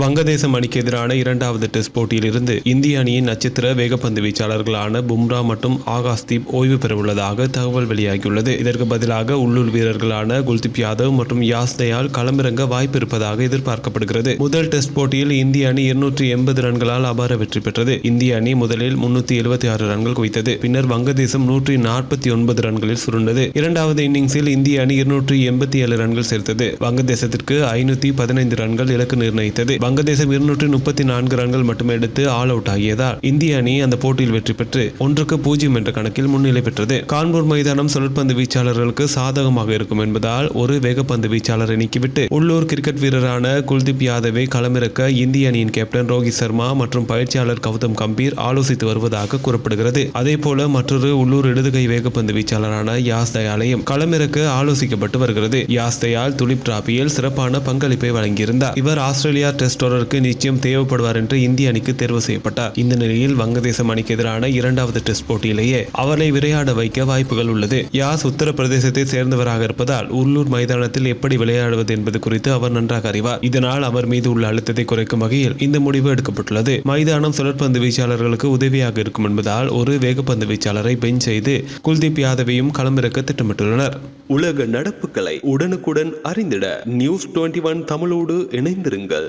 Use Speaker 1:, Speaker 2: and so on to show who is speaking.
Speaker 1: வங்கதேசம் அணிக்கு எதிரான இரண்டாவது டெஸ்ட் போட்டியிலிருந்து இந்திய அணியின் நட்சத்திர வேகப்பந்து வீச்சாளர்களான பும்ரா மற்றும் ஆகாஷ்தீப் ஓய்வு பெறவுள்ளதாக தகவல் வெளியாகியுள்ளது. இதற்கு பதிலாக உள்ளூர் வீரர்களான குல்தீப் யாதவ் மற்றும் யாஸ் தயால் களமிறங்க வாய்ப்பு இருப்பதாக எதிர்பார்க்கப்படுகிறது. முதல் டெஸ்ட் போட்டியில் இந்திய அணி இருநூற்றி எண்பது ரன்களால் அபார வெற்றி பெற்றது. இந்திய அணி முதலில் முன்னூத்தி எழுபத்தி ஆறு ரன்கள் குவித்தது. பின்னர் வங்கதேசம் நூற்றி நாற்பத்தி ஒன்பது ரன்களில் சுருண்டது. இரண்டாவது இன்னிங்ஸில் இந்திய அணி இருநூற்றி எண்பத்தி ஏழு ரன்கள் சேர்த்தது. வங்கதேசத்திற்கு ஐநூத்தி பதினைந்து ரன்கள் இலக்கு நிர்ணயித்தது. வங்கதேசம் இருநூற்றி முப்பத்தி நான்கு ரன்கள் மட்டுமே எடுத்து ஆல் அவுட் ஆகியதால் இந்திய அணி அந்த போட்டியில் வெற்றி பெற்று ஒன்றுக்கு பூஜ்ஜியம் என்ற கணக்கில் முன்னிலை பெற்றது. கான்பூர் மைதானம் சுழற்பந்து வீச்சாளர்களுக்கு சாதகமாக இருக்கும் என்பதால் ஒரு வேகப்பந்து வீச்சாளரை நீக்கிவிட்டு உள்ளூர் கிரிக்கெட் வீரரான குல்தீப் யாதவை களமிறக்க இந்திய அணியின் கேப்டன் ரோஹித் சர்மா மற்றும் பயிற்சியாளர் கௌதம் கம்பீர் ஆலோசித்து வருவதாக கூறப்படுகிறது. அதே போல மற்றொரு உள்ளூர் இடதுகை வேகப்பந்து வீச்சாளரான யாஸ் தயாலையும் களமிறக்க ஆலோசிக்கப்பட்டு வருகிறது. யாஸ் தயால் துலிப் டிராபியில் சிறப்பான பங்களிப்பை வழங்கியிருந்தார். இவர் ஆஸ்திரேலியா டெஸ்ட் தொடருக்கு நிச்சயம் தேவைப்படுவார் என்று இந்திய அணிக்கு தேர்வு செய்யப்பட்டார். இந்த நிலையில் வங்கதேசம் அணிக்கு எதிரான இரண்டாவது டெஸ்ட் போட்டியிலேயே அவரை விளையாட வைக்க வாய்ப்புகள் உள்ளது. யாஸ் உத்தரப்பிரதேசத்தை சேர்ந்தவராக இருப்பதால் உள்ளூர் மைதானத்தில் எப்படி விளையாடுவது என்பது குறித்து அவர் நன்றாக அறிவார். இதனால் அவர் மீது உள்ள அழுத்தத்தை குறைக்கும் வகையில் இந்த முடிவு எடுக்கப்பட்டுள்ளது. மைதானம் சுழற்பந்து வீச்சாளர்களுக்கு உதவியாக இருக்கும் என்பதால் ஒரு வேகப்பந்து வீச்சாளரை பெஞ்ச் செய்து குல்தீப் யாதவையும் களமிறக்க திட்டமிட்டுள்ளனர்.
Speaker 2: உலக நடப்புகளை உடனுக்குடன் அறிந்திட நியூஸ் டுவெண்ட்டி ஒன் தமிழோடு இணைந்திருங்கள்.